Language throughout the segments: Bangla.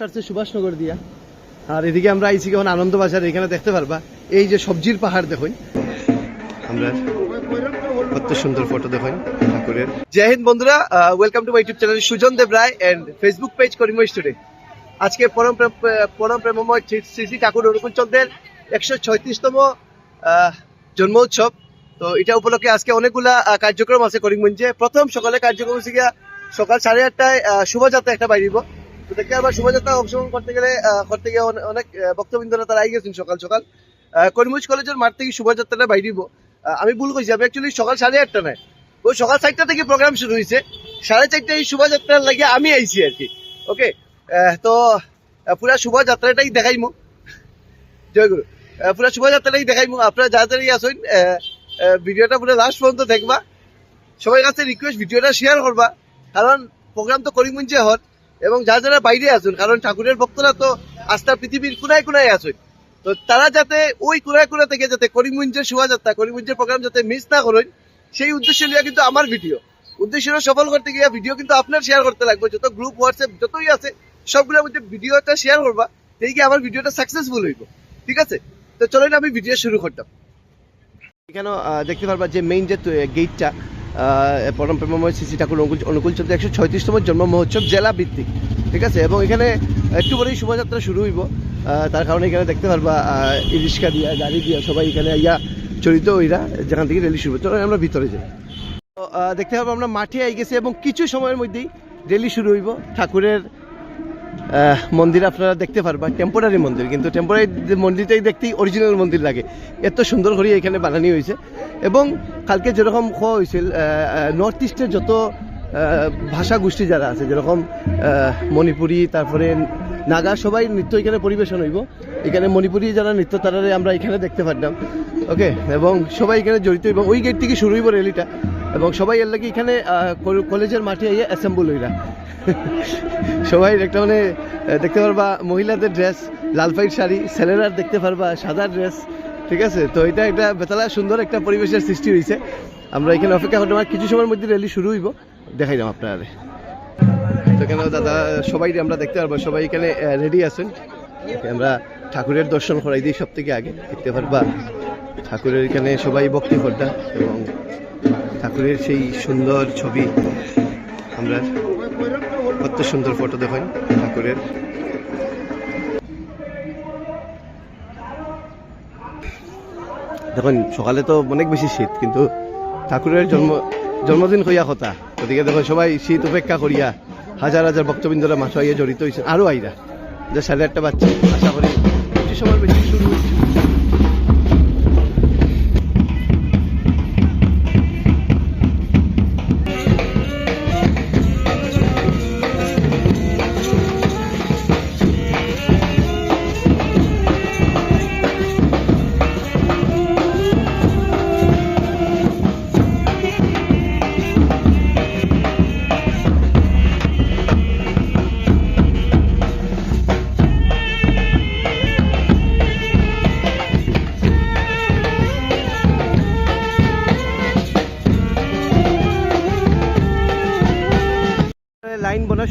সারছে সুভাষনগর দিয়া। আর এদিকে আমরা আইছি কেমন আনন্দ বাজার, এখানে দেখতে পারবা। এই যে সবজির পাহাড় দেখুন। আমরা শ্রী শ্রী একশো ছয়ত্রিশতম জন্ম উৎসব। তো এটা উপলক্ষে আজকে অনেকগুলা কার্যক্রম আছে করিমগঞ্জে। প্রথম সকালে কার্যক্রম সকাল সাড়ে আটটায় শোভাযাত্রা একটা বাইরিব তো দেখে আবার শোভাযাত্রা অংশগ্রহণ করতে গেলে করতে গিয়ে অনেক বক্তবৃন্দরা তারা আই গেছেন সকাল সকাল। করিমগঞ্জ কলেজের মাঠ থেকে শোভাযাত্রাটা বাইরিব। আমি ভুল করছি আমি অ্যাকচুয়ালি সকাল সাড়ে আটটা নয়। ওই সকাল চারটা থেকে প্রোগ্রাম শুরু হয়েছে সাড়ে চারটায় এই শোভাযাত্রার লাগে আমি আইছি আর কি। ওকে তো পুরা শোভাযাত্রাটাই দেখাইমু। জয়গুরু পুরা শোভাযাত্রাটাই দেখাইমু। আপনারা যা তাড়াতাড়ি আসুন ভিডিওটা পুরো লাস্ট পর্যন্ত দেখবা। সবার কাছে রিকোয়েস্ট ভিডিওটা শেয়ার করবা। কারণ প্রোগ্রাম তো করিমগঞ্জে হত এবং যারা যারা বাইরে আসুন কারণ ঠাকুরের ভক্তরা তো আস্থা পৃথিবীর কোনায় কোনায় আসুন তো তারা যাতে ওই কোনায় কোনা থেকে যাতে করিমগঞ্জের শোভাযাত্রা, করিমগঞ্জের প্রোগ্রাম যাতে মিস না করেন, সেই উদ্দেশ্য নিয়ে কিন্তু আমার ভিডিও উদ্দেশ্যটা সফল করতে গিয়ে ভিডিও কিন্তু আপনার শেয়ার করতে লাগবে। যত গ্রুপ হোয়াটসঅ্যাপ যতই আছে, সবগুলোর মধ্যে ভিডিওটা শেয়ার করবা এই কি আমার ভিডিওটা সাকসেসফুল হইব। ঠিক আছে? তো চলেন আমি ভিডিও শুরু করতাম। এখানে দেখতে পারবা যে মেইন যে গেটটা পরম প্রেমময় শ্রী ঠাকুর অনুকূল চন্দ্র একশো ছয়ত্রিশতম জন্ম মহোৎসব জেলা ভিত্তিক ঠিক আছে? এবং এখানে একটু পরেই শোভাযাত্রা শুরু হইব। তার কারণে এখানে দেখতে পারবা রিক্সা দিয়া গাড়ি দিয়া সবাই এখানে ইয়া চরিত ওইরা যেখান থেকে রেলি শুরু চলো আমরা ভিতরে যাই। তো, দেখতে পাবো আমরা মাঠে আই গেছি এবং কিছু সময়ের মধ্যেই রেলি শুরু হইব। ঠাকুরের মন্দির আপনারা দেখতে পারবা টেম্পোরারি মন্দির, কিন্তু টেম্পোরারি মন্দিরটাই দেখতেই অরিজিনাল মন্দির লাগে। এত সুন্দর করে এখানে বানানি হয়েছে। এবং কালকে যেরকম খাওয়া হয়েছিল নর্থ ইস্টের যত ভাষা গোষ্ঠী যারা আছে, যেরকম মণিপুরি, তারপরে নাগা, সবাই নৃত্য এখানে পরিবেশন হইব। এখানে মণিপুরি যারা নৃত্য, তারারে আমরা এখানে দেখতে পারতাম ওকে এবং সবাই এখানে জড়িত এবং ওই গেট থেকে শুরু হইব র্যালিটা এবং সবাই এর লাগে এখানে কল- কলেজের মাঠে আইয়া অ্যাসেম্বল হইরা। সবাই একটা মানে দেখতে পারবা, মহিলাদের ড্রেস লাল পাইট শাড়ি ছেলেরার দেখতে পারবা, সাদা ড্রেস ঠিক আছে? তো এটা একটা বেতালা সুন্দর একটা পরিবেশের সৃষ্টি হয়েছে আমরা এখানে অপেক্ষা করতে পারি কিছু সময়ের মধ্যে র্যালি শুরু হইব। দেখাইলাম আপনারা। তো এখানে দাদা, সবাই আমরা দেখতে পারব, সবাই এখানে রেডি আছেন? আমরা ঠাকুরের দর্শন করাই দিই সব থেকে আগে। দেখতে পারবা, ঠাকুরের এখানে সবাই ভক্তি করতা এবং ঠাকুরের সেই সুন্দর ছবি আমরা কত সুন্দর ফটো দেখেন ঠাকুরের। দেখুন, সকালে তো অনেক বেশি শীত, কিন্তু ঠাকুরের জন্ম জন্মদিন হইয়া কথা। গতিকে দেখুন, সবাই শীত উপেক্ষা করিয়া হাজার হাজার ভক্তবৃন্দরা মাছ আইয়া জড়িত হয়েছেন আরও আইরা, যে সাড়ে আটটা বাচ্চা আশা করি সময় বেশি শুরু হয়েছে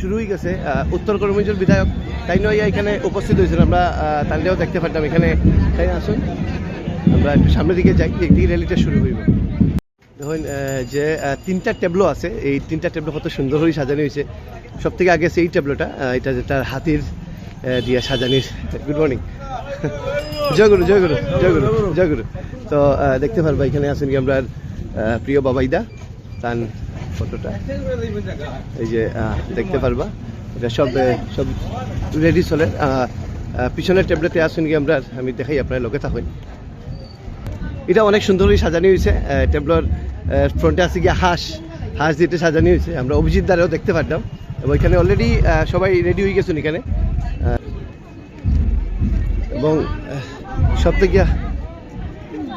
শুরু হয়ে গেছে উত্তর কর্মীজোর বিধায়ক তাই নয় এখানে উপস্থিত হয়েছিল। আমরা তাইলেও দেখতে পারতাম এখানে। তাই আসুন আমরা একটু সামনের দিকে যাই একদিকে র্যালিটা শুরু হইব। দেখুন যে তিনটা টেবলো আছে এই তিনটা টেবলো কত সুন্দর করে সাজানো হয়েছে। সব থেকে আগে আছে এই টেবলোটা আহ, এটা যেটা হাতির দিয়া সাজানির। গুড মর্নিং জয় গুরু জয় গুরু জয় গুরু জয় গুরু। তো দেখতে পারবা এখানে আছেন কি আমরা প্রিয় বাবাইদা তান ফটোটা। এই যে দেখতে পারবা। এটা সব সব রেডি চলে। পিছনের ট্যাবলেটে আসুন কি আমরা আমি দেখাই আপনার লোকে থাকেন এটা অনেক সুন্দরই সাজানো হয়েছে। টেবলোর ফ্রন্টে আছে গিয়ে হাঁস। হাঁস দিতে সাজানো হয়েছে। আমরা অভিজিৎ দ্বারাও দেখতে পারতাম। এবং এখানে অলরেডি সবাই রেডি হয়ে গেছেন এখানে। এবং সব থেকে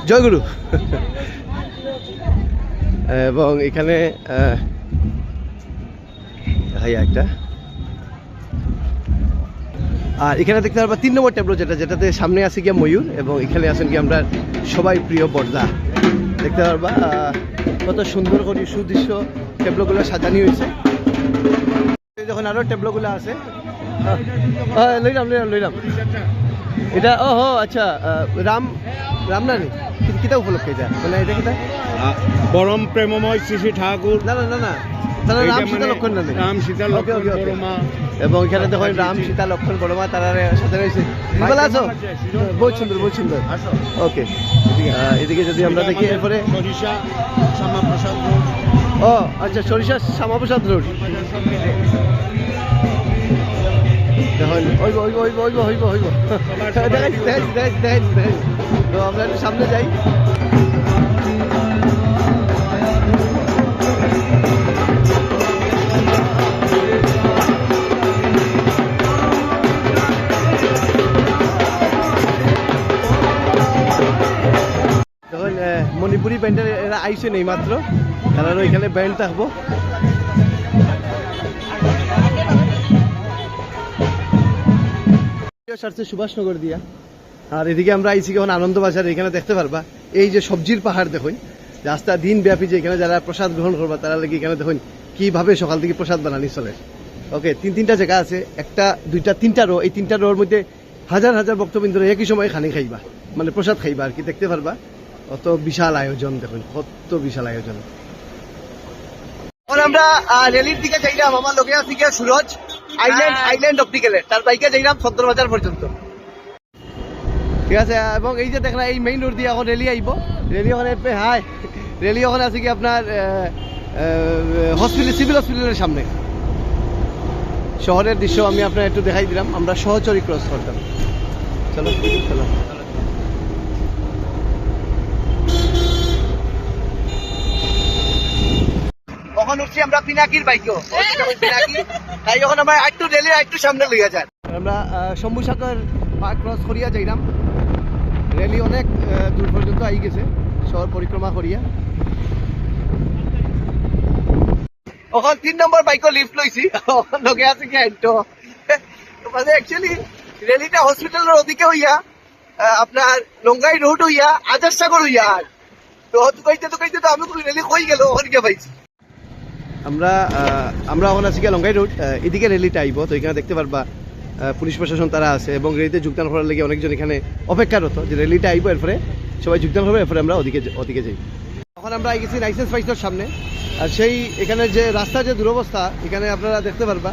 জয়গুরু। এবং এখানে একটা। আর এখানে দেখতে পারবা তিন নম্বর ট্যাবলো যেটা, যেটাতে সামনে আছে গিয়া ময়ূর এবং এখানে আছেন কি আমরা সবাই প্রিয় বর্দা। দেখতে পারবা কত সুন্দর করে সুদৃশ্য ট্যাবলোগুলো সাজানি হয়েছে। যখন আরও টেবলোগুলো আছে। লইলাম লইলাম লইলাম। এটা ও হো আচ্ছা রাম রাম নানি কিতা উপলক্ষে এটা? মানে এটা কিতা? পরম প্রেমময় শ্রী শ্রী ঠাকুর। না না না না। তারা রাম সীতা মানে লক্ষণ নানি রাম সীতা লক্ষণ ওকে, ওকে। বড় এবং এখানে দেখো রাম সীতা লক্ষণ বড় মা তারা সাথে রয়েছে। ভালো আছো? বহুত সুন্দর বহুত সুন্দর। ওকে। এদিকে যদি আমরা দেখি এরপরে ও আচ্ছা সরিষা শ্যামাপ্রসাদ রোড। আমরা একটু সামনে যাই। মণিপুরি ব্যান্ডের এরা আইসে নেই মাত্র। তারা এখানে ব্যান্ড থাকব সারছে সুভাষনগর দিয়া। আর এদিকে আমরা আইছি এখন আনন্দ বাজার এখানে দেখতে পারবা। এই যে সবজির পাহাড় দেখুন, রাস্তা দিন ব্যাপী যে এখানে যারা প্রসাদ গ্রহণ করবা, তারা লাগি এখানে দেখুন, কীভাবে সকাল থেকে প্রসাদ বানানি চলে। ওকে, তিন, তিনটা জায়গা আছে, একটা, দুইটা, তিনটা রো, এই তিনটা রোর মধ্যে হাজার হাজার ভক্তবৃন্দরা একই সময় খানি খাইবা মানে প্রসাদ খাইবা আর কি, দেখতে পারবা। কত বিশাল আয়োজন দেখুন, কত বিশাল আয়োজন। আমরা রেলির দিকে যাইলাম, আমার লোকে আছে সুরজ। আইল্যান্ড আইল্যান্ড অপটিক্যালে তার বাইকে যাইলাম সত্তর বাজার পর্যন্ত। ঠিক আছে এবং এই যে দেখলাম এই মেইন রোড দিয়ে এখন রেলি আইব রেলি ওখানে হাই। রেলি ওখানে আছে কি আপনার হসপিটাল সিভিল হসপিটালের সামনে। শহরের দৃশ্য আমি আপনার একটু দেখাই দিলাম। আমরা সহচরী ক্রস করতাম চলো চলো। কখন আমরা পিনাকির বাইকেও। পিনাকি। তাই যখন আমরা একটু রেলি একটু সামনে লইয়া যান আমরা আহ, শম্ভু সাগর পার্ক ক্রস করিয়া যাইলাম। রেলি অনেক দূর পর্যন্ত আই গেছে। শহর পরিক্রমা করিয়া। ওখান তিন নম্বর বাইকও লিফট লইছি। লগে আছে কি আইটো মানে অ্যাকচুয়ালি রেলিটা হসপিটালের ওদিকে হইয়া আহ, আপনার লঙ্গাই রোড হইয়া আজার সাগর হইয়া আর। তো তো কইতে তো কইতে তো আমি রেলি কই গেল ওখানে পাইছি। আমরা আমরা এখন আছি গিয়ে লঙ্গাই রোড এদিকে রেলিটা আইব, তো এখানে দেখতে পারবা পুলিশ প্রশাসন তারা আছে এবং রেলিতে যোগদান করার লেগে অনেকজন এখানে অপেক্ষারত যে রেলিটা আইব এরপরে সবাই যোগদান করবে এরপরে আমরা ওদিকে ওদিকে যাই। তখন আমরা গেছি লাইসেন্স পাইসের সামনে। আর সেই এখানে যে রাস্তার যে দুরবস্থা, এখানে আপনারা দেখতে পারবা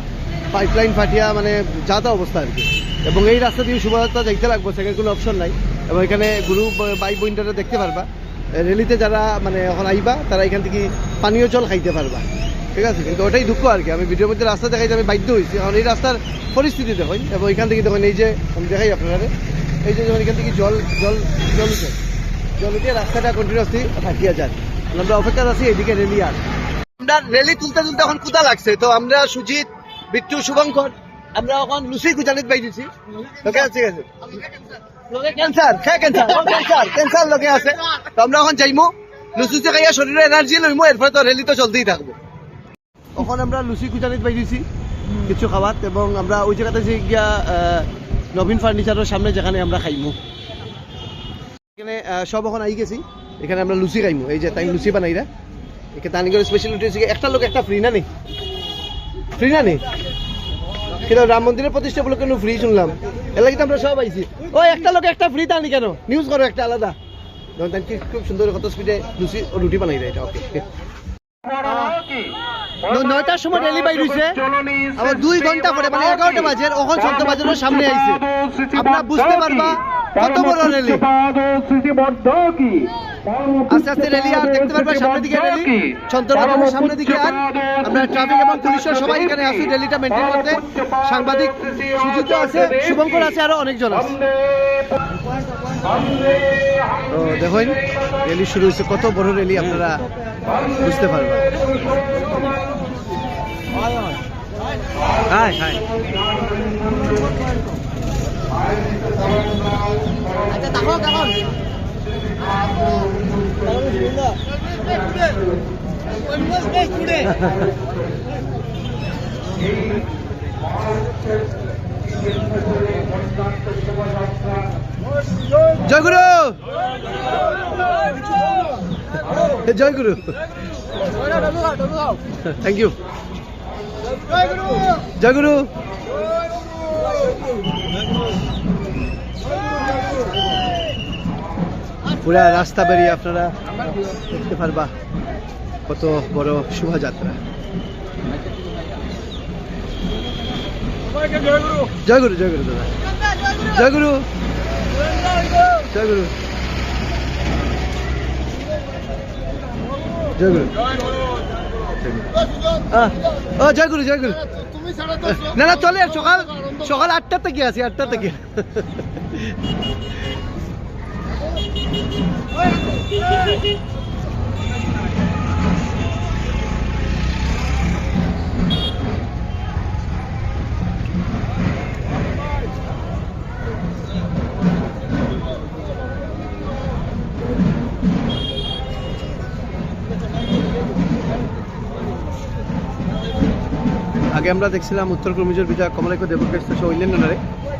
পাইপলাইন ফাটিয়া মানে যা তা অবস্থা আর কি। এবং এই রাস্তা দিয়ে শুভযাত্রা যাইতে লাগবো সেখানে কোনো অপশন নাই। এবং এখানে গুরু বাই বইন্টারে দেখতে পারবা। রেলিতে যারা মানে এখন আইবা তারা এখান থেকে পানীয় জল খাইতে পারবা। ঠিক আছে? কিন্তু ওটাই দুঃখ আর কি। আমি ভিডিওর মধ্যে রাস্তা দেখাইতে আমি বাধ্য হয়েছি কারণ এই রাস্তার পরিস্থিতি দেখুন এবং এখান থেকে দেখুন এই যে আমি দেখাই আপনারা এই যে যখন এখান থেকে জল জল জল উঠে জল উঠে রাস্তাটা কন্টিনিউসলি থাকিয়া যায়। আমরা অপেক্ষা আছি এদিকে রেলি আর। আমরা রেলি তুলতে তুলতে এখন কোথা লাগছে। তো আমরা সুজিত বিট্টু শুভঙ্কর আমরা এখন লুসি গুজানিত পাই দিছি। ওকে ঠিক আছে। এনার্জি তো চলতেই আমরা লুচি কিছু খাবার, এবং আমরা ওই জায়গাতে গিয়া নবীন ফার্নিচারের সামনে যেখানে আমরা খাইমু। এখানে সব এখন আই গেছি। এখানে আমরা লুচি খাইমু। এই যে তাই লুচি বানাইরা এখানে স্পেশালিটি একটা লোক একটা ফ্রি না নেই ফ্রি না নি? কিন্তু রাম মন্দিরের প্রতিষ্ঠা বলে কেন ফ্রি শুনলাম। এলাকি তো আমরা সব আইছি। ও একটা লোক একটা ফ্রি তানি কেন? নিউজ করো একটা আলাদা। কি খুব সুন্দর কত স্পিডে লুচি ও রুটি বানাই এটা ওকে নয়টার সময় ডেলিভারি হয়েছে আবার দুই ঘণ্টা পরে মানে এগারোটা বাজে ওখান চোদ্দ বাজারের সামনে আইছে। আপনারা বুঝতে পারবা কত বড় রেলি? আস্তে আস্তে রেলি আর দেখতে পারবা সামনের দিকে রেলি। চন্দ্রবাজারের সামনের দিকে আর আমরা ট্রাফিক এবং পুলিশের সবাই এখানে আছি রেলিটা মেনটেন করতে। সাংবাদিক সুজিত আছে শুভঙ্কর আছে আরও অনেকজন আছে। তো দেখুন রেলি শুরু হয়েছে। কত বড় রেলি আপনারা বুঝতে পারবেন। High. High Joy Guru. Joy Guru. Thank you জয় গুরু। পুরা রাস্তা বেরিয়ে আপনারা দেখতে পারবা কত বড় শোভাযাত্রা। জয় গুরু জয় গুরু দাদা। জয় গুরু। জয় গুরু। জয় জয় গুরু না না, চলে, সকাল সকাল আটটা থেকে আসি আটটা থেকে। Wait, wait, wait. আগে আমরা দেখছিলাম উত্তর কর্মীজোর বিধায়ক কমলাক্ষ দেবপ্রেস সহ অন্যান্যরে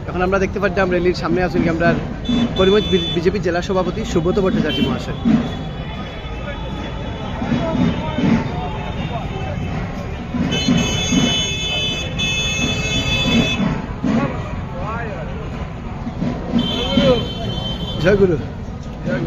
এখন আমরা দেখতে আমরা রেলির সামনে আছি আমরা করিমগঞ্জ বিজেপি জেলা সভাপতি সুব্রত ভট্টাচার্য মহাশয়। জয় গুরু। জয়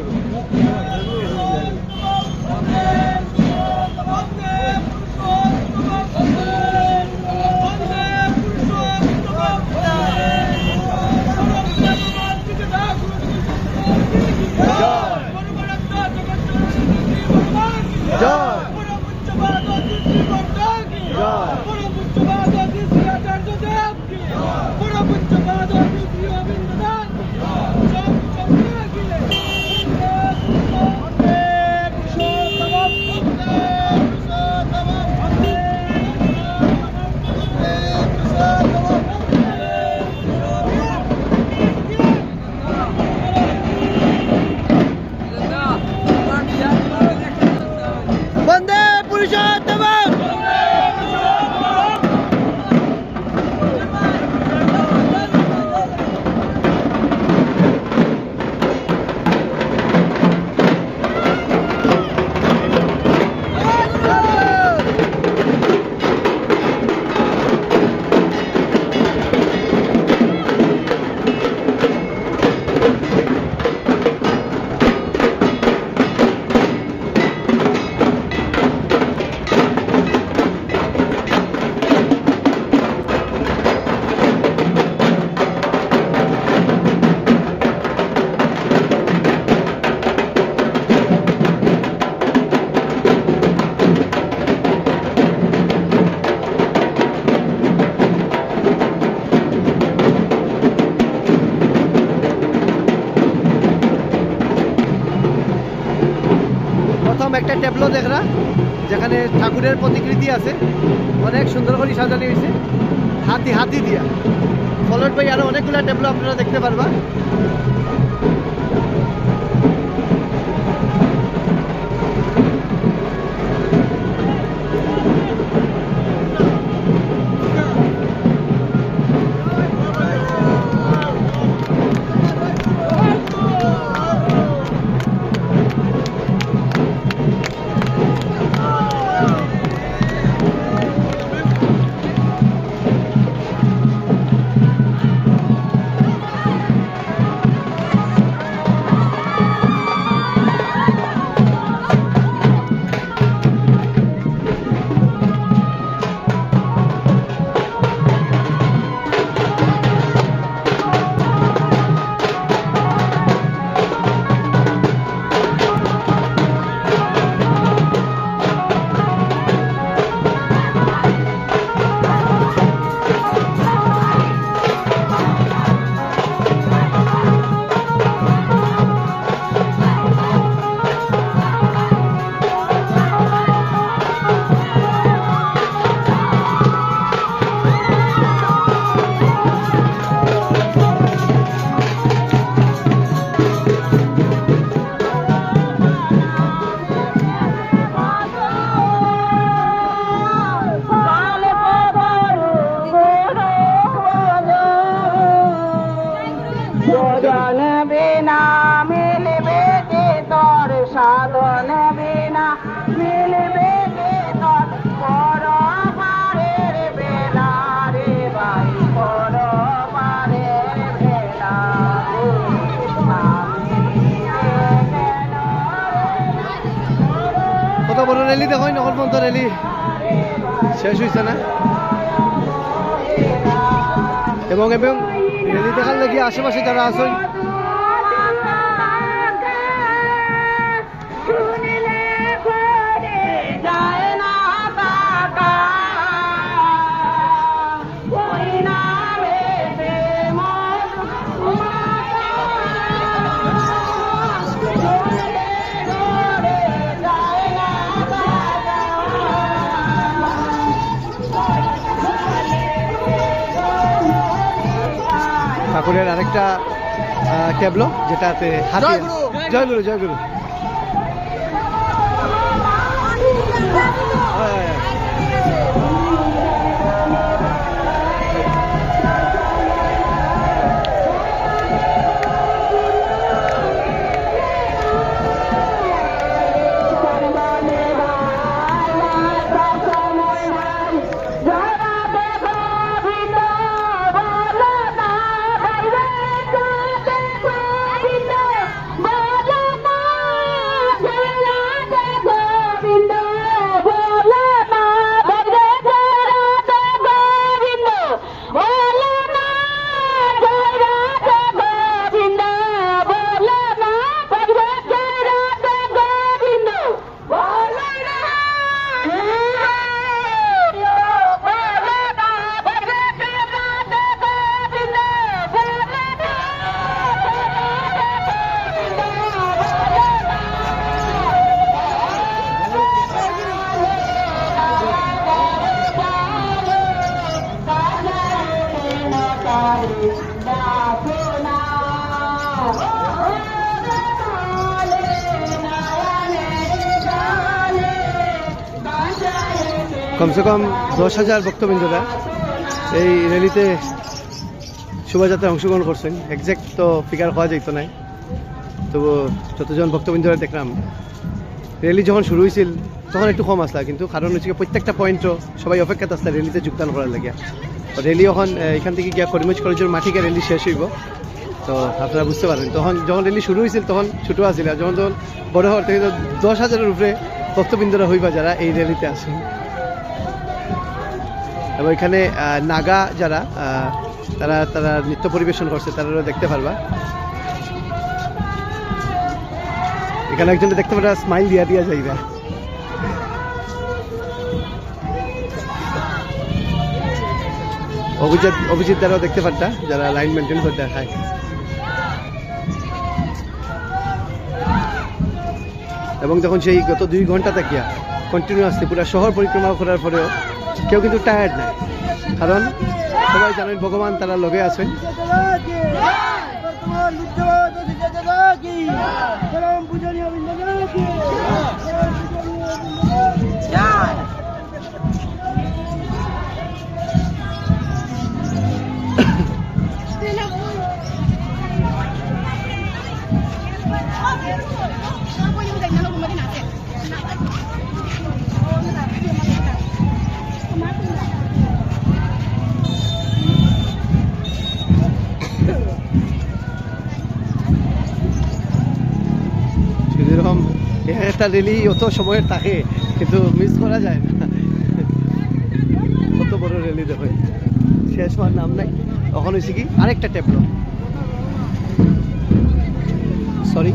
একটা দেখরা, যেখানে ঠাকুরের প্রতিকৃতি আছে। অনেক সুন্দর করে সাজানো হয়েছে। হাতি হাতি দিয়া। ফলট ভাই আরও অনেকগুলো টেবলো আপনারা দেখতে পারবা। শেষ হয়েছে না? এবং এবং রেলি দেখার লাগি আশেপাশে যারা আছেন ঠাকুরের আরেকটা ক্যাবলো যেটাতে হাতি জয়গুরু! জয়গুরু জয় কমসে কম দশ হাজার ভক্তবৃন্দরা এই র্যালিতে শোভাযাত্রায় অংশগ্রহণ করছেন। একজ্যাক্ট তো ফিগার হওয়া যেত নাই। তবু যতজন ভক্তবৃন্দরা দেখলাম র্যালি যখন শুরু হয়েছিল তখন একটু কম আসলা, কিন্তু কারণ হচ্ছে প্রত্যেকটা পয়েন্টও সবাই অপেক্ষাত আসলে র্যালিতে যোগদান করার লাগে র্যালি এখন এখান থেকে গিয়া করিমগঞ্জ কলেজের মাটিকে র্যালি শেষ হইব। তো আপনারা বুঝতে পারবেন, তখন যখন র্যালি শুরু হয়েছিল তখন ছোটো আসছিল আর যখন তখন বড় হওয়ার থেকে দশ হাজারের উপরে ভক্তবৃন্দরা হইবা যারা এই র্যালিতে আসেন এবং এখানে নাগা যারা তারা তারা নৃত্য পরিবেশন করছে, তারাও দেখতে পারবা। এখানে একজন দেখতে পারা স্মাইল দিয়া দিয়া যাইবা। অভিজিৎ অভিজিৎ দ্বারাও দেখতে পারতা, যারা লাইন মেনটেন করে দেখায়। এবং তখন সেই গত দুই ঘণ্টা থাকিয়া কন্টিনিউয়াসলি পুরো শহর পরিক্রমা করার পরেও কেউ কিন্তু টায়ার্ড নাই। কারণ সবাই জানেন ভগবান তারা লগে আছেন। একটা রেলি অত সময়ের থাকে, কিন্তু মিস করা যায় না। কত বড় রেলি দেখো শেষ হওয়ার নাম নাই। তখন হয়েছে কি? আরেকটা tableau sorry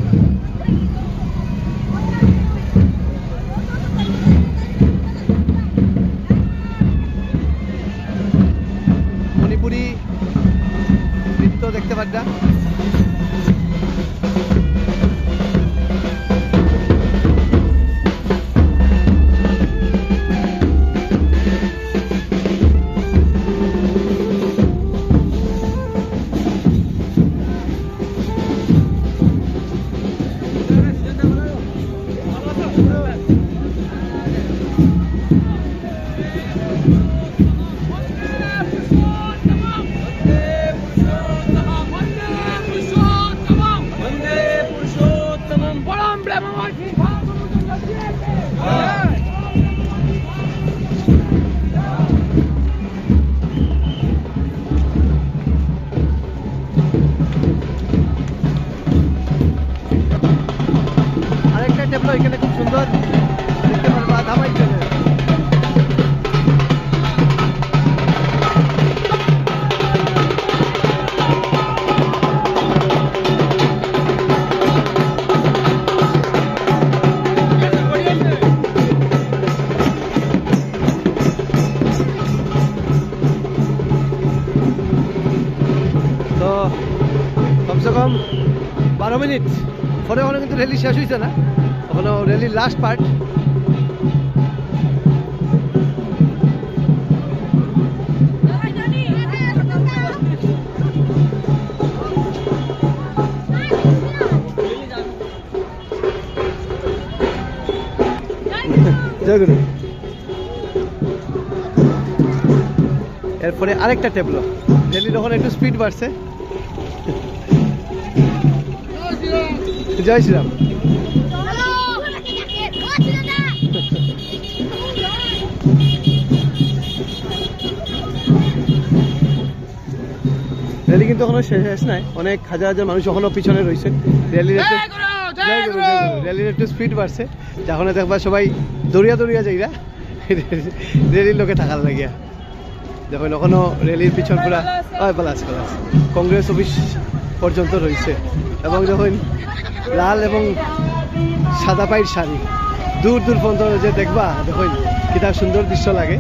problema hoje. Rally শেষ হয়েছে না? ওখানে র্যালির লাস্ট পার্ট জয়গুরু এরপরে আরেকটা টেবলো র্যালির ওখানে একটু স্পিড বাড়ছে জয় শ্রীরাম র্যালি কিন্তু এখনও শেষ শেষ নাই। অনেক হাজার হাজার মানুষ এখনও পিছনে রয়েছে। র্যালির র্যালির একটু স্পিড বাড়ছে। যখন দেখবা সবাই দৌড়িয়া দৌড়িয়া যাইরা র্যালির লোকে থাকার লাগিয়া। দেখুন এখনও র্যালির পিছন পুরা হয় পালাস পালাস কংগ্রেস অফিস পর্যন্ত রয়েছে। এবং যখন লাল এবং সাদা পাইর শাড়ি দূর দূর পর্যন্ত যে দেখবা দেখুন কিতা সুন্দর দৃশ্য লাগে।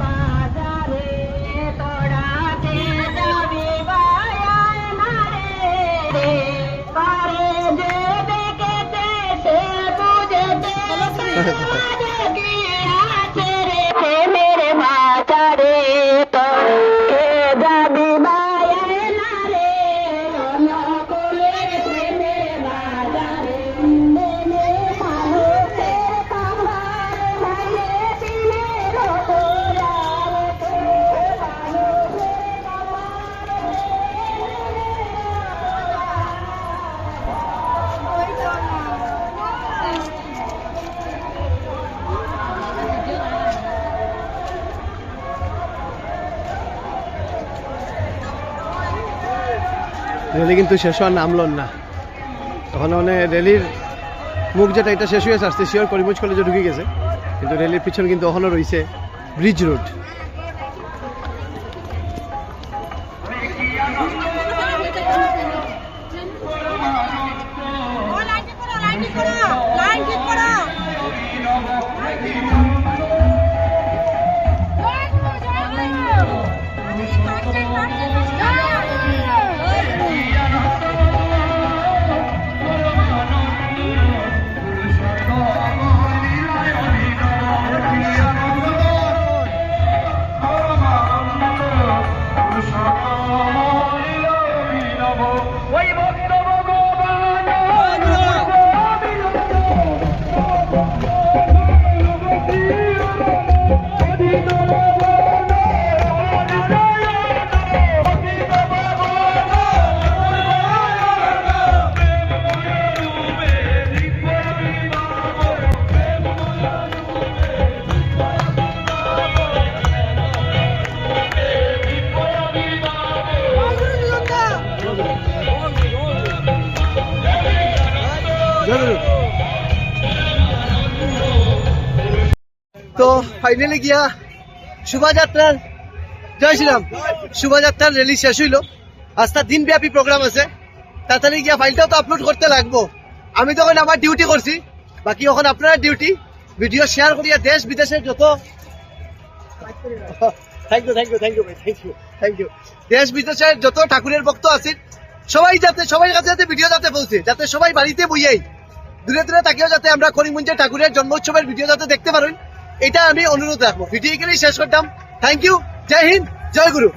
র্যালি কিন্তু শেষ হওয়ার নাম নামল না। তখন মানে র্যালির মুখ যেটা, এটা শেষ হয়ে আসছে শিওর করিমগঞ্জ কলেজে ঢুকে গেছে। কিন্তু র্যালির পিছনে কিন্তু এখনও রয়েছে ব্রিজ রোড তো ফাইনালি গিয়া শোভাযাত্রার, জয় শ্রীরাম, শোভাযাত্রার শেষ হইল। দিনব্যাপী প্রোগ্রাম আছে। তাড়াতাড়ি গিয়া ফাইলটাও তো আপলোড করতে লাগবো। আমি তখন আমার ডিউটি করছি। বাকি এখন আপনারা ডিউটি ভিডিও শেয়ার করিয়া দেশ বিদেশের যত দেশ বিদেশের যত ঠাকুরের ভক্ত আছে সবাই যাতে সবাই কাছে যাতে ভিডিও যাতে পৌঁছে, যাতে সবাই বাড়িতে বইয়াই। দূরে দূরে তাকেও যাতে আমরা করিমগঞ্জের ঠাকুরের জন্ম উৎসবের ভিডিও যাতে দেখতে পারেন, এটা আমি অনুরোধ রাখব। ভিডিও এখানেই শেষ করতাম। থ্যাংক ইউ জয় হিন্দ জয় গুরু